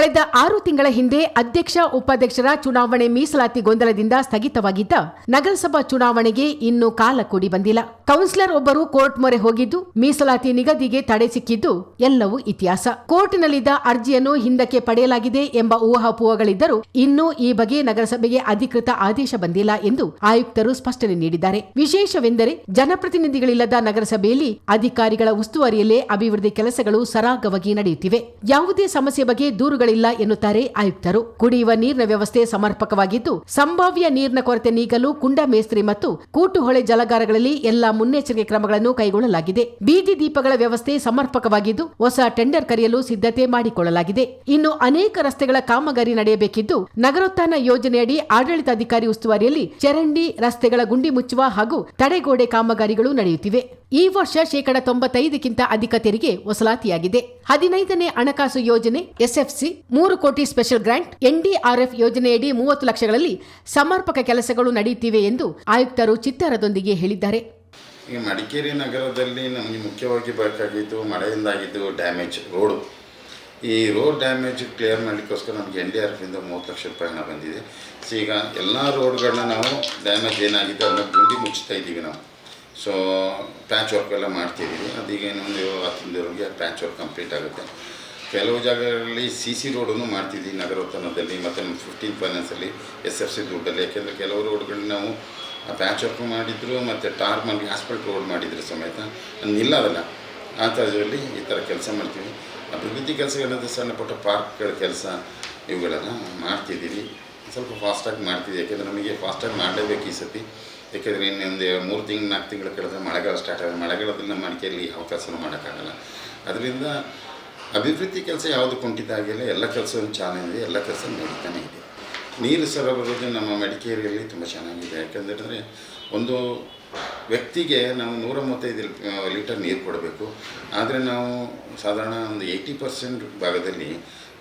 ಕಳೆದ ಆರು ತಿಂಗಳ ಹಿಂದೆ ಅಧ್ಯಕ್ಷ, ಉಪಾಧ್ಯಕ್ಷರ ಚುನಾವಣೆ ಮೀಸಲಾತಿ ಗೊಂದಲದಿಂದ ಸ್ಥಗಿತವಾಗಿದ್ದ ನಗರಸಭಾ ಚುನಾವಣೆಗೆ ಇನ್ನು ಕಾಲ ಕೂಡಿ ಬಂದಿಲ್ಲ. ಕೌನ್ಸಿಲರ್ ಒಬ್ಬರು ಕೋರ್ಟ್ ಮೊರೆ ಹೋಗಿದ್ದು, ಮೀಸಲಾತಿ ನಿಗದಿಗೆ ತಡೆ ಸಿಕ್ಕಿದ್ದು ಎಲ್ಲವೂ ಇತಿಹಾಸ. ಕೋರ್ಟ್ನಲ್ಲಿದ್ದ ಅರ್ಜಿಯನ್ನು ಹಿಂದಕ್ಕೆ ಪಡೆಯಲಾಗಿದೆ ಎಂಬ ಊಹಾಪೋಹಗಳಿದ್ದರೂ ಇನ್ನೂ ಈ ಬಗ್ಗೆ ನಗರಸಭೆಗೆ ಅಧಿಕೃತ ಆದೇಶ ಬಂದಿಲ್ಲ ಎಂದು ಆಯುಕ್ತರು ಸ್ಪಷ್ಟನೆ ನೀಡಿದ್ದಾರೆ. ವಿಶೇಷವೆಂದರೆ ಜನಪ್ರತಿನಿಧಿಗಳಿಲ್ಲದ ನಗರಸಭೆಯಲ್ಲಿ ಅಧಿಕಾರಿಗಳ ಉಸ್ತುವಾರಿಯಲ್ಲೇ ಅಭಿವೃದ್ಧಿ ಕೆಲಸಗಳು ಸರಾಗವಾಗಿ ನಡೆಯುತ್ತಿವೆ. ಯಾವುದೇ ಸಮಸ್ಯೆ ಬಗ್ಗೆ ದೂರುಗಳಿಲ್ಲ ಎನ್ನುತ್ತಾರೆ ಆಯುಕ್ತರು. ಕುಡಿಯುವ ನೀರಿನ ವ್ಯವಸ್ಥೆ ಸಮರ್ಪಕವಾಗಿದ್ದು, ಸಂಭಾವ್ಯ ನೀರಿನ ಕೊರತೆ ನೀಗಲು ಕುಂಡ ಮೇಸ್ತ್ರಿ ಮತ್ತು ಕೂಟುಹೊಳೆ ಜಲಗಾರಗಳಲ್ಲಿ ಎಲ್ಲಾ ಮುನ್ನೆಚ್ಚರಿಕೆ ಕ್ರಮಗಳನ್ನು ಕೈಗೊಳ್ಳಲಾಗಿದೆ. ಬೀದಿ ದೀಪಗಳ ವ್ಯವಸ್ಥೆ ಸಮರ್ಪಕವಾಗಿದ್ದು, ಹೊಸ ಟೆಂಡರ್ ಕರೆಯಲು ಸಿದ್ಧತೆ ಮಾಡಿಕೊಳ್ಳಲಾಗಿದೆ. ಇನ್ನು ಅನೇಕ ರಸ್ತೆಗಳ ಕಾಮಗಾರಿ ನಡೆಯಬೇಕಿದ್ದು, ನಗರೋತ್ಥಾನ ಯೋಜನೆಯಡಿ ಆಡಳಿತಾಧಿಕಾರಿ ಉಸ್ತುವಾರಿಯಲ್ಲಿ ಚರಂಡಿ ರಸ್ತೆಗಳ ಗುಂಡಿ ಮುಚ್ಚುವ ಹಾಗೂ ತಡೆಗೋಡೆ ಕಾಮಗಾರಿಗಳು ನಡೆಯುತ್ತಿವೆ. ಈ ವರ್ಷ ಶೇಕಡ ತೊಂಬತ್ತೈದಕ್ಕಿಂತ ಅಧಿಕ ತೆರಿಗೆ ವಸೂಲಾತಿಯಾಗಿದೆ. ಹದಿನೈದನೇ ಹಣಕಾಸು ಯೋಜನೆ ಎಸ್ಎಫ್ಸಿ ಮೂರು ಕೋಟಿ ಸ್ಪೆಷಲ್ ಗ್ರಾಂಟ್, ಎನ್ಡಿಆರ್ಎಫ್ ಯೋಜನೆಯಡಿ ಮೂವತ್ತು ಲಕ್ಷಗಳಲ್ಲಿ ಸಮರ್ಪಕ ಕೆಲಸಗಳು ನಡೆಯುತ್ತಿವೆ ಎಂದು ಆಯುಕ್ತರು ಚಿತ್ತಾರದೊಂದಿಗೆ ಹೇಳಿದ್ದಾರೆ. ಈ ಮಡಿಕೇರಿ ನಗರದಲ್ಲಿ ನಮಗೆ ಮುಖ್ಯವಾಗಿ ಬೇಕಾಗಿದ್ದು ಮಳೆಯಿಂದಾಗಿದ್ದು ಡ್ಯಾಮೇಜ್ ರೋಡು. ಈ ರೋಡ್ ಡ್ಯಾಮೇಜ್ ಕ್ಲಿಯರ್ ಮಾಡಲಿಕ್ಕೋಸ್ಕರ ನಮಗೆ ಎನ್ ಡಿ ಆರ್ ಎಫಿಂದ ಮೂವತ್ತು ಲಕ್ಷ ರೂಪಾಯಿ ಹಣ ಬಂದಿದೆ. ಸೊ ಈಗ ಎಲ್ಲ ರೋಡ್ಗಳನ್ನ ನಾವು ಡ್ಯಾಮೇಜ್ ಏನಾಗಿದೆ ಅದನ್ನ ಗುಂಡಿ ಮುಚ್ಚುತ್ತಾ ಇದ್ದೀವಿ ನಾವು. ಸೊ ಪ್ಯಾಚ್ ವರ್ಕ್ ಎಲ್ಲ ಮಾಡ್ತಿದ್ದೀವಿ ಅದೀಗ ಇನ್ನೊಂದು ಹತ್ತು ದಿನದವರೆಗೆ ಪ್ಯಾಚ್ ವರ್ಕ್ ಕಂಪ್ಲೀಟ್ ಆಗುತ್ತೆ. ಕೆಲವು ಜಾಗಗಳಲ್ಲಿ ಸಿ ಸಿ ರೋಡನ್ನು ಮಾಡ್ತಿದ್ದೀವಿ ನಗರೋತ್ಥಾನದಲ್ಲಿ ಮತ್ತು ನಮ್ಮ ಫಿಫ್ಟೀನ್ ಫೈನಾನ್ಸಲ್ಲಿ ಎಸ್ ಎಫ್ ಸಿ ದುಡ್ಡಲ್ಲಿ. ಯಾಕೆಂದರೆ ಕೆಲವು ರೋಡ್ಗಳನ್ನ ನಾವು ಪ್ಯಾಚ್ ವರ್ಕ್ ಮಾಡಿದ್ರು, ಮತ್ತು ಟಾರ್ ಮಾಡಿ ಹಾಸ್ಪಿಟ್ಲ್ ರೋಡ್ ಮಾಡಿದ್ರು ಸಮೇತ. ನಿಲ್ಲೋದಲ್ಲ. ಆ ಥರದಲ್ಲಿ ಈ ಥರ ಕೆಲಸ ಮಾಡ್ತೀವಿ. ಅಭಿವೃದ್ಧಿ ಕೆಲಸಗಳಂದರೆ ಸಣ್ಣ ಪುಟ್ಟ ಪಾರ್ಕ್ಗಳ ಕೆಲಸ ಇವುಗಳನ್ನು ಮಾಡ್ತಿದ್ದೀವಿ ಸ್ವಲ್ಪ ಫಾಸ್ಟಾಗಿ ಮಾಡ್ತಿದ್ದೀವಿ ಯಾಕೆಂದರೆ ನಮಗೆ ಫಾಸ್ಟಾಗಿ ಮಾಡಲೇಬೇಕು ಈ ಸತಿ. ಯಾಕೆಂದರೆ ಇನ್ನೊಂದು ಮೂರು ತಿಂಗಳು ನಾಲ್ಕು ತಿಂಗಳು ಕೆಲಸ ಮಳೆಗಾಲ ಸ್ಟಾರ್ಟ್ ಆಗಿದೆ ಮಳೆಗಾಲದಲ್ಲಿ ನಮ್ಮ ಮಡಿಕೇರಿಯಲ್ಲಿ ಯಾವ ಕೆಲಸನೂ ಮಾಡೋಕ್ಕಾಗಲ್ಲ. ಅದರಿಂದ ಅಭಿವೃದ್ಧಿ ಕೆಲಸ ಯಾವುದು ಕುಂಠಿತ ಎಲ್ಲ ಕೆಲಸವೂ ಚೆನ್ನಾಗಿದೆ, ಎಲ್ಲ ಕೆಲಸ ನಡೀತಾನೆ ಇದೆ. ನೀರು ಸರಬರಾಜು ನಮ್ಮ ಮಡಿಕೇರಿಯಲ್ಲಿ ತುಂಬ ಚೆನ್ನಾಗಿದೆ. ಯಾಕೆಂದರೆ ಒಂದು ವ್ಯಕ್ತಿಗೆ ನಾವು ನೂರ ಮೂವತ್ತೈದು ಲೀಟರ್ ನೀರು ಕೊಡಬೇಕು. ಆದರೆ ನಾವು ಸಾಧಾರಣ ಒಂದು ಏಯ್ಟಿ ಪರ್ಸೆಂಟ್ ಭಾಗದಲ್ಲಿ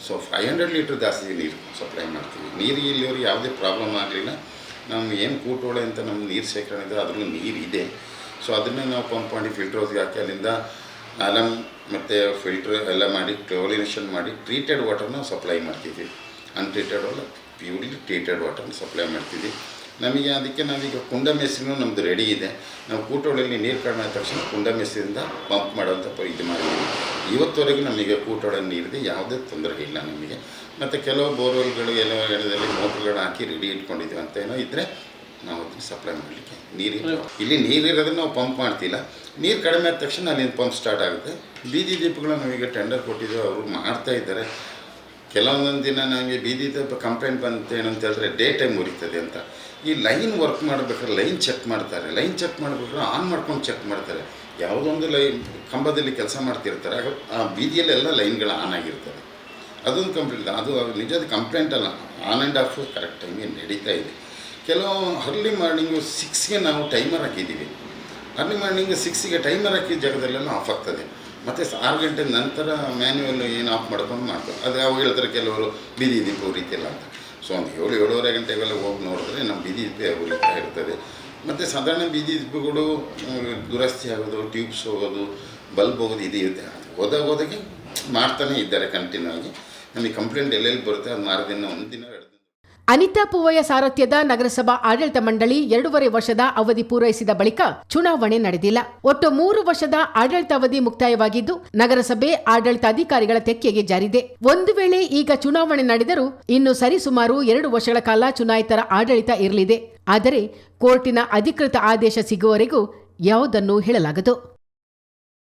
ಸೊ ಫೈವ್ ಹಂಡ್ರೆಡ್ ಲೀಟ್ರ್ ಜಾಸ್ತಿ ನೀರು ಸಪ್ಲೈ ಮಾಡ್ತೀವಿ. ನೀರು ಇಲ್ಲಿವರೆಗೆ ಯಾವುದೇ ಪ್ರಾಬ್ಲಮ್ ಆಗಲಿಲ್ಲ. ನಮ್ಮ ಏನು ಕೂಟೋಳೆ ಅಂತ ನಮ್ಮ ನೀರು ಶೇಖರಣೆ ಇದೆ ಅದ್ರಲ್ಲೂ ನೀರು ಇದೆ. ಸೊ ಅದನ್ನೇ ನಾವು ಪಂಪ್ ಮಾಡಿ ಫಿಲ್ಟರ್ ಹೌಸ್ಗೆ ಹಾಕಿ ಅಲ್ಲಿಂದ ಅಲಮ್ ಮತ್ತು ಫಿಲ್ಟ್ರ್ ಎಲ್ಲ ಮಾಡಿ ಕ್ಲೋರಿನೇಷನ್ ಮಾಡಿ ಟ್ರೀಟೆಡ್ ವಾಟರ್ನ ಸಪ್ಲೈ ಮಾಡ್ತಿದ್ವಿ. ಅನ್ಟ್ರೀಟೆಡ್ ಅಲ್ಲ ಪ್ಯೂರ್ಲಿ ಟ್ರೀಟೆಡ್ ವಾಟರ್ನ ಸಪ್ಲೈ ಮಾಡ್ತೀವಿ ನಮಗೆ ಅದಕ್ಕೆ ನಾವೀಗ ಕುಂಡ ಮೇಸ್ರಿನೂ ನಮ್ಮದು ರೆಡಿ ಇದೆ. ನಾವು ಕೂಟೋಳಲ್ಲಿ ನೀರು ಕಡಿಮೆ ಆದ ತಕ್ಷಣ ಕುಂಡ ಮೇಸ್ರಿಂದ ಪಂಪ್ ಮಾಡೋಂಥ ಪ ಇದು ಮಾಡಿದ್ದೀವಿ. ಇವತ್ತುವರೆಗೂ ನಮಗೆ ಕೂಟೋಳ ನೀರಿದೆ ಯಾವುದೇ ತೊಂದರೆ ಇಲ್ಲ ನಮಗೆ. ಮತ್ತು ಕೆಲವು ಬೋರ್ವೆಲ್ಗಳು ಎಲ್ಲ ಎಡದಲ್ಲಿ ಮೋಟ್ರ್ಗಳು ಹಾಕಿ ರೆಡಿ ಇಟ್ಕೊಂಡಿದ್ದೀವಿ ಅಂತ ಏನೋ ಇದ್ದರೆ ನಾವು ಅದನ್ನು ಸಪ್ಲೈ ಮಾಡಲಿಕ್ಕೆ ನೀರಿಲ್ಲ ಇಲ್ಲಿ ನೀರಿರೋದನ್ನ ನಾವು ಪಂಪ್ ಮಾಡ್ತಿಲ್ಲ. ನೀರು ಕಡಿಮೆ ಆದ ತಕ್ಷಣ ಅಲ್ಲಿಂದ ಪಂಪ್ ಸ್ಟಾರ್ಟ್ ಆಗುತ್ತೆ. ಬೀದಿ ದೀಪಗಳು ನಾವೀಗ ಟೆಂಡರ್ ಕೊಟ್ಟಿದ್ದೆವು ಅವರು ಮಾಡ್ತಾ ಇದ್ದಾರೆ. ಕೆಲವೊಂದೊಂದು ದಿನ ನಮಗೆ ಬೀದಿ ದೀಪ ಕಂಪ್ಲೇಂಟ್ ಬಂತು, ಏನಂತ ಹೇಳಿದ್ರೆ, ಡೇ ಟೈಮ್ ಉರಿತದೆ ಅಂತ. ಈ ಲೈನ್ ವರ್ಕ್ ಮಾಡಬೇಕಾದ್ರೆ ಲೈನ್ ಚೆಕ್ ಮಾಡ್ತಾರೆ. ಲೈನ್ ಚೆಕ್ ಮಾಡಬೇಕಾದ್ರೆ ಆನ್ ಮಾಡ್ಕೊಂಡು ಚೆಕ್ ಮಾಡ್ತಾರೆ. ಯಾವುದೊಂದು ಲೈನ್ ಕಂಬದಲ್ಲಿ ಕೆಲಸ ಮಾಡ್ತಿರ್ತಾರೆ ಆ ಬೀದಿಯಲ್ಲೆಲ್ಲ ಲೈನ್ಗಳು ಆನ್ ಆಗಿರ್ತದೆ. ಅದೊಂದು ಕಂಪ್ಲೇಂಟ್ ಅದು ನಿಜದ ಕಂಪ್ಲೇಂಟ್ ಅಲ್ಲ. ಆನ್ ಆ್ಯಂಡ್ ಆಫ್ ಕರೆಕ್ಟ್ ಟೈಮಿಗೆ ನಡೀತಾ ಇದೆ. ಕೆಲವು ಅರ್ಲಿ ಮಾರ್ನಿಂಗು ಸಿಕ್ಸ್ಗೆ ನಾವು ಟೈಮರ್ ಹಾಕಿದ್ದೀವಿ. ಅರ್ಲಿ ಮಾರ್ನಿಂಗ್ ಸಿಕ್ಸಿಗೆ ಟೈಮರ್ ಹಾಕಿದ ಜಾಗದಲ್ಲೆಲ್ಲ ಆಫ್ ಆಗ್ತದೆ. ಮತ್ತು ಆರು ಗಂಟೆ ನಂತರ ಮ್ಯಾನ್ಯುವಲ್ ಏನು ಆಫ್ ಮಾಡ್ಕೊಂಡು ಮಾಡ್ತಾರೆ. ಅದು ಅವು ಹೇಳ್ತಾರೆ ಕೆಲವರು, ಬೀದಿ ದೀಪ ಉರಿತಿಲ್ಲ ಅಂತ. ಸೊ ಒಂದು ಏಳು, ಏಳುವರೆ ಗಂಟೆಗೆಲ್ಲ ಹೋಗಿ ನೋಡಿದ್ರೆ ನಮ್ಮ ಬೀದಿ ದೀಪ ಉರಿತಾ ಇರ್ತದೆ. ಮತ್ತು ಸಾಧಾರಣ ಬೀದಿ ದೀಪಗಳು ದುರಸ್ತಿ ಆಗೋದು ಟ್ಯೂಬ್ಸ್ ಹೋಗೋದು ಬಲ್ಬ್ ಹೋಗೋದು ಇದು ಇರುತ್ತೆ. ಹೋದಾಗ ಹೋದಾಗೆ ಮಾಡ್ತಾನೆ ಇದ್ದಾರೆ ಕಂಟಿನ್ಯೂ ಆಗಿ ನಮಗೆ ಕಂಪ್ಲೇಂಟ್ ಎಲ್ಲೆಲ್ಲಿ ಬರುತ್ತೆ, ಅದು ಮಾರು ದಿನ ಒಂದು ದಿನ, ಎರಡು ಅನಿತಾ ಪೂವಯ್ಯ ಸಾರಥ್ಯದ ನಗರಸಭಾ ಆಡಳಿತ ಮಂಡಳಿ ಎರಡೂವರೆ ವರ್ಷದ ಅವಧಿ ಪೂರೈಸಿದ ಬಳಿಕ ಚುನಾವಣೆ ನಡೆದಿಲ್ಲ. ಒಟ್ಟು ಮೂರು ವರ್ಷದ ಆಡಳಿತ ಅವಧಿ ಮುಕ್ತಾಯವಾಗಿದ್ದು, ನಗರಸಭೆ ಆಡಳಿತಾಧಿಕಾರಿಗಳ ತೆಕ್ಕೆಗೆ ಜಾರಿದೆ. ಒಂದು ವೇಳೆ ಈಗ ಚುನಾವಣೆ ನಡೆದರೂ ಇನ್ನು ಸರಿಸುಮಾರು ಎರಡು ವರ್ಷಗಳ ಕಾಲ ಚುನಾಯಿತರ ಆಡಳಿತ ಇರಲಿದೆ. ಆದರೆ, ಕೋರ್ಟಿನ ಅಧಿಕೃತ ಆದೇಶ ಸಿಗುವವರೆಗೂ ಯಾವುದನ್ನು ಹೇಳಲಾಗದು.